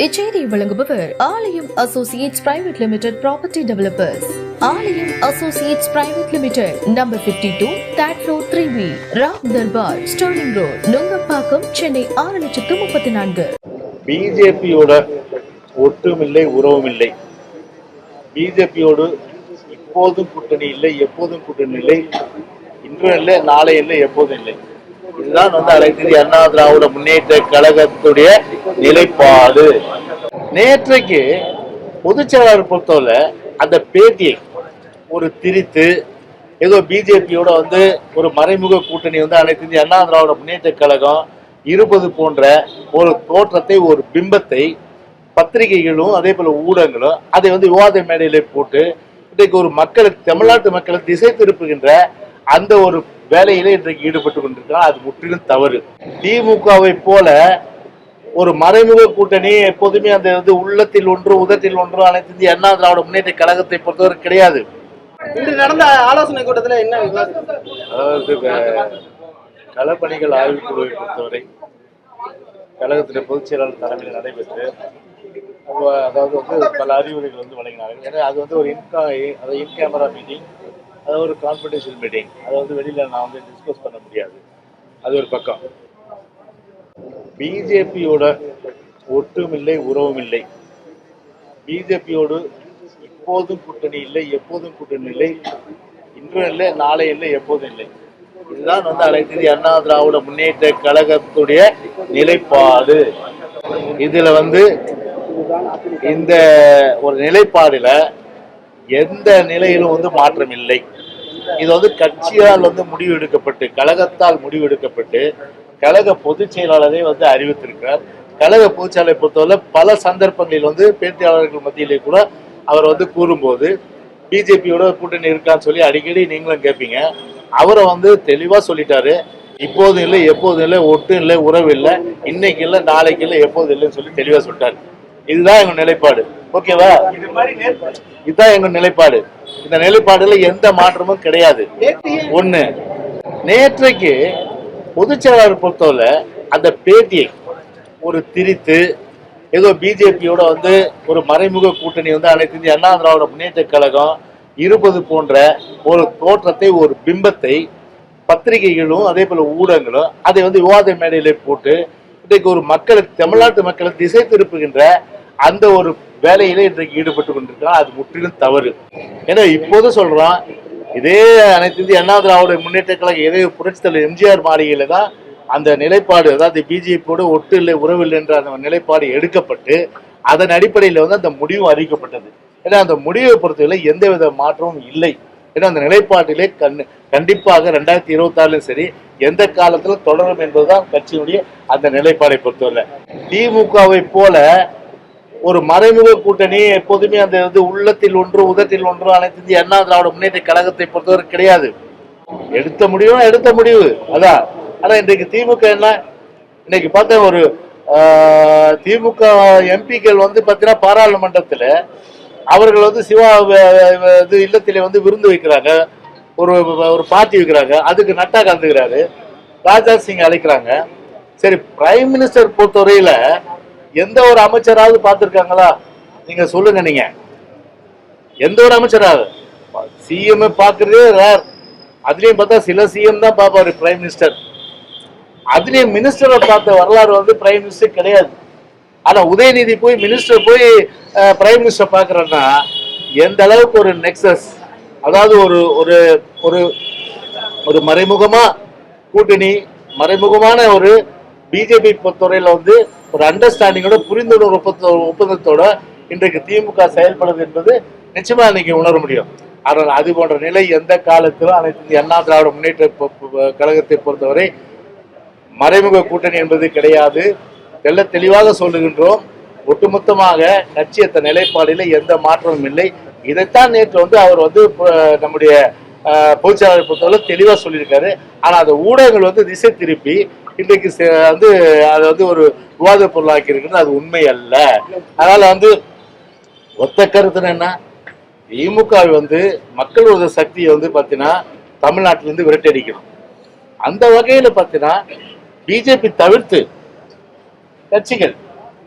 இச்செய்தியை வழங்குபவர் Aalayam associates private limited property developers. Aalayam associates private limited number fifty two that road three B Ram Darbar Sterling Road Nungambakkam Chennai ஆறு லட்சத்து முப்பத்தி நான்கு. பிஜேபியோட ஒட்டுமில்லை உறவுமில்லை. பிஜேபியோடு இப்போதும் கூட்டணி இல்லை எப்போதும் கூட்டணி இல்லை. இன்றும் இல்லை நாளை இல்லை எப்போதும் இல்லை. இதுதான் வந்து அனைத்து அண்ணா திராவிட முன்னேற்ற கழகத்துடைய நிலைப்பாடு. நேற்றைக்கு பொதுச் செயலாளர் பொறுத்தவரை அந்த பேட்டியை ஒரு திரித்து ஏதோ பிஜேபியோட வந்து ஒரு மறைமுக கூட்டணி வந்து அனைத்து இந்திய அண்ணா திராவிட முன்னேற்ற கழகம் இருப்பது போன்ற ஒரு தோற்றத்தை ஒரு பிம்பத்தை பத்திரிகைகளும் அதே போல ஊடகங்களும் அதை வந்து விவாத மேடையில போட்டு இன்றைக்கு ஒரு மக்களை தமிழ்நாட்டு மக்களை திசை திருப்புகின்ற அந்த ஒரு வேலையில இன்றைக்கு ஈடுபட்டு கொண்டிருக்கிறார். அது முற்றிலும் தவறு. திமுகவை போல ஒரு மறைமுக கூட்டணி எப்போதுமே அந்த வந்து உள்ளத்தில் ஒன்று உதட்டில் ஒன்று அனைத்து இந்திய அண்ணா திராவிட முன்னேற்ற கழகத்தை பொறுத்தவரை கிடையாது. இன்று நடந்த ஆலோசனை கூட்டத்துல என்ன அதாவது களப்பணிகள் ஆய்வுக்குழுவை பொறுத்தவரை கழகத்தின் பொதுச் செயலாளர் தலைமையில் நடைபெற்று அதாவது வந்து பல அறிவுரைகள் வந்து வழங்கினார்கள். ஏன்னா அது வந்து ஒரு இன்கா அது இன் கேமரா மீட்டிங் அது ஒரு கான்ஃபிடென்ஷியல் மீட்டிங் அதை வந்து வெளியில் நான் வந்து டிஸ்கஸ் பண்ண முடியாது. அது ஒரு பக்கம். பிஜேபியோட ஒட்டுமில்லை உறவும் இல்லை பிஜேபியோடு இப்போதும் கூட்டணி இல்லை எப்போதும் கூட்டணி இல்லை. இன்றும் இல்லை நாளை இல்லை எப்போதும் இல்லை. இதுதான் வந்து அனைத்து அண்ணா திராவிட முன்னேற்ற கழகத்துடைய நிலைப்பாடு. இதுல வந்து இந்த ஒரு நிலைப்பாடுல எந்த நிலையிலும் வந்து மாற்றம் இல்லை. இது வந்து கட்சியால் வந்து முடிவு எடுக்கப்பட்டு கழகத்தால் முடிவு எடுக்கப்பட்டு கழக பொதுச் செயலாளரை வந்து அறிவித்திருக்கிறார். கழக பொதுச்செயலை பொறுத்தவரை பல சந்தர்ப்பங்களில் வந்து பேட்டியாளர்கள் மத்தியிலே கூட அவர் வந்து கூறும்போது பிஜேபியோட கூட்டணி இருக்கான்னு சொல்லி அடிக்கடி நீங்களும் கேட்பீங்க அவரை வந்து தெளிவாக சொல்லிட்டாரு. இப்போதும் இல்லை எப்போதும் இல்லை ஒட்டும் இல்லை உறவு இல்லை. இன்னைக்கு இல்லை நாளைக்கு இல்லை எப்போதும் இல்லைன்னு சொல்லி தெளிவாக சொல்லிட்டாரு. இதுதான் எங்கள் நிலைப்பாடு. ஓகேவா? இதுதான் எங்க நிலைப்பாடு. இந்த நிலைப்பாடுல எந்த மாற்றமும் கிடையாது. ஒண்ணு நேற்றைக்கு பொதுச் செயலாளர் பொறுத்தவரை அந்த பேட்டியை ஒரு திரித்து ஏதோ பிஜேபியோட வந்து ஒரு மறைமுக கூட்டணி வந்து அனைத்து இந்திய அண்ணா திராவிட முன்னேற்ற கழகம் இருப்பது போன்ற ஒரு தோற்றத்தை ஒரு பிம்பத்தை பத்திரிகைகளும் அதே போல ஊடகங்களும் அதை வந்து விவாத மேடையில போட்டு இன்றைக்கு ஒரு மக்களை தமிழ்நாட்டு மக்களை திசை திருப்புகின்ற அந்த ஒரு வேலையில இன்றைக்கு ஈடுபட்டு கொண்டிருக்கிறார் அது முற்றிலும் தவறு. ஏன்னா இப்போது சொல்றான் இதே அனைத்து இந்திய அண்ணா திராவிட முன்னேற்ற கழகம் இதே புரட்சி தலைவர் எம்ஜிஆர் மாளிகையில தான் அந்த நிலைப்பாடு அதாவது பிஜேபியோட ஒட்டு இல்லை உறவில்லை என்ற அந்த நிலைப்பாடு எடுக்கப்பட்டு அதன் அடிப்படையில் வந்து அந்த முடிவும் அறிவிக்கப்பட்டது. ஏன்னா அந்த முடிவை பொறுத்தவரை எந்தவித மாற்றமும் இல்லை. ஏன்னா அந்த நிலைப்பாட்டிலே கண் கண்டிப்பாக ரெண்டாயிரத்தி இருபத்தி சரி எந்த காலத்துல தொடரும் என்பதுதான் கட்சியினுடைய அந்த நிலைப்பாடை பொறுத்தவரை. திமுகவை போல ஒரு மறைமுக கூட்டணி எப்போதுமே அந்த வந்து உள்ளத்தில் ஒன்று உதத்தில் ஒன்று அனைத்து இந்திய அண்ணா திராவிட முன்னேற்ற கழகத்தை பொறுத்தவரை கிடையாது. எடுத்த முடிவுனா எடுத்த முடிவு. அதான். ஆனா இன்றைக்கு திமுக என்ன இன்னைக்கு பார்த்தா ஒரு திமுக எம்பிக்கள் வந்து பார்த்தீங்கன்னா பாராளுமன்றத்தில் அவர்கள் வந்து சிவா இது இல்லத்திலே வந்து விருந்து வைக்கிறாங்க. ஒரு ஒரு பார்ட்டி வைக்கிறாங்க. அதுக்கு நட்டா கலந்துக்கிறாரு. ராஜா சிங் அழைக்கிறாங்க. சரி பிரைம் மினிஸ்டர் பொறுத்தவரையில எந்த ஒரு அமைச்சராவது பார்த்திருக்காங்களா? நீங்க சொல்லுங்க நீங்க. எந்த ஒரு அமைச்சராவது. சிஎம் பார்க்கறதே ரேர் அதுலயும் பார்த்தா சில சிஎம் தான் பார்ப்பாரு பிரைம் மினிஸ்டர் அதுலயும் மினிஸ்டரை பார்த்த வரலாறு வந்து பிரைம் மினிஸ்டர் கிடையாது. ஆனா உதயநிதி போய் மினிஸ்டர் போய் பிரைம் மினிஸ்டர் பாக்குறேன்னா எந்த அளவுக்கு ஒரு நெக்ஸஸ் அதாவது ஒரு ஒரு ஒரு ஒரு மறைமுகமா கூட்டணி மறைமுகமான ஒரு பிஜேபி பொறுத்தவரையில வந்து ஒரு அண்டர்ஸ்டாண்டிங்கோட புரிந்துணர்வு ஒப்பந்த ஒப்பந்தத்தோட இன்றைக்கு திமுக செயல்படுது என்பது நிச்சயமா இன்னைக்கு உணர முடியும். ஆனால் அது போன்ற நிலை எந்த காலத்திலும் அனைத்து அண்ணா திராவிட முன்னேற்ற பொ- கழகத்தை பொறுத்தவரை மறைமுக கூட்டணி என்பது கிடையாது. தெல்ல தெளிவாக சொல்லுகின்றோம். ஒட்டுமொத்தமாக கட்சியத்த நிலைப்பாடில எந்த மாற்றமும் இல்லை. இதைத்தான் நேற்று வந்து அவர் வந்து நம்முடைய பொதுச்செயலாளர் பொறுத்தவரை தெளிவாக சொல்லியிருக்காரு. ஆனால் அந்த ஊடகங்கள் வந்து திசை திருப்பி இன்றைக்கு வந்து அதை வந்து ஒரு விவாத பொருளாக்கி இருக்கிறது அது உண்மை அல்ல. அதனால வந்து ஒத்த கருத்துன்னு என்ன? திமுக வந்து மக்கள் விரோத சக்தியை வந்து பார்த்தீங்கன்னா தமிழ்நாட்டிலேருந்து விரட்டடிக்கணும் அந்த வகையில பார்த்தீங்கன்னா பிஜேபி தவிர்த்து கட்சிகள்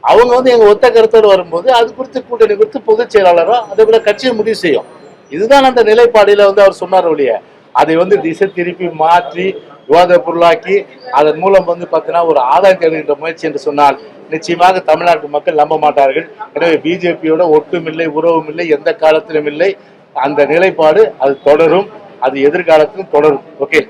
அவங்க வந்து எங்க ஒத்த கருத்தோடு வரும்போது அது குறித்து கூட்டணி குறித்து பொதுச் செயலாளரோ அதை கூட கட்சியை முடிவு செய்யும். இதுதான் அந்த நிலைப்பாடியில வந்து அவர் சொன்னார் ஒழிய. அதை வந்து திசை திருப்பி மாற்றி விவாத பொருளாக்கி அதன் மூலம் வந்து பார்த்தீங்கன்னா ஒரு ஆதாயம் தேடுகின்ற முயற்சி என்று சொன்னால் நிச்சயமாக தமிழ்நாட்டு மக்கள் நம்ப மாட்டார்கள். எனவே பிஜேபியோட ஒட்டும் இல்லை உறவும் இல்லை எந்த காலத்திலும் இல்லை. அந்த நிலைப்பாடு அது தொடரும். அது எதிர்காலத்திலும் தொடரும். ஓகே.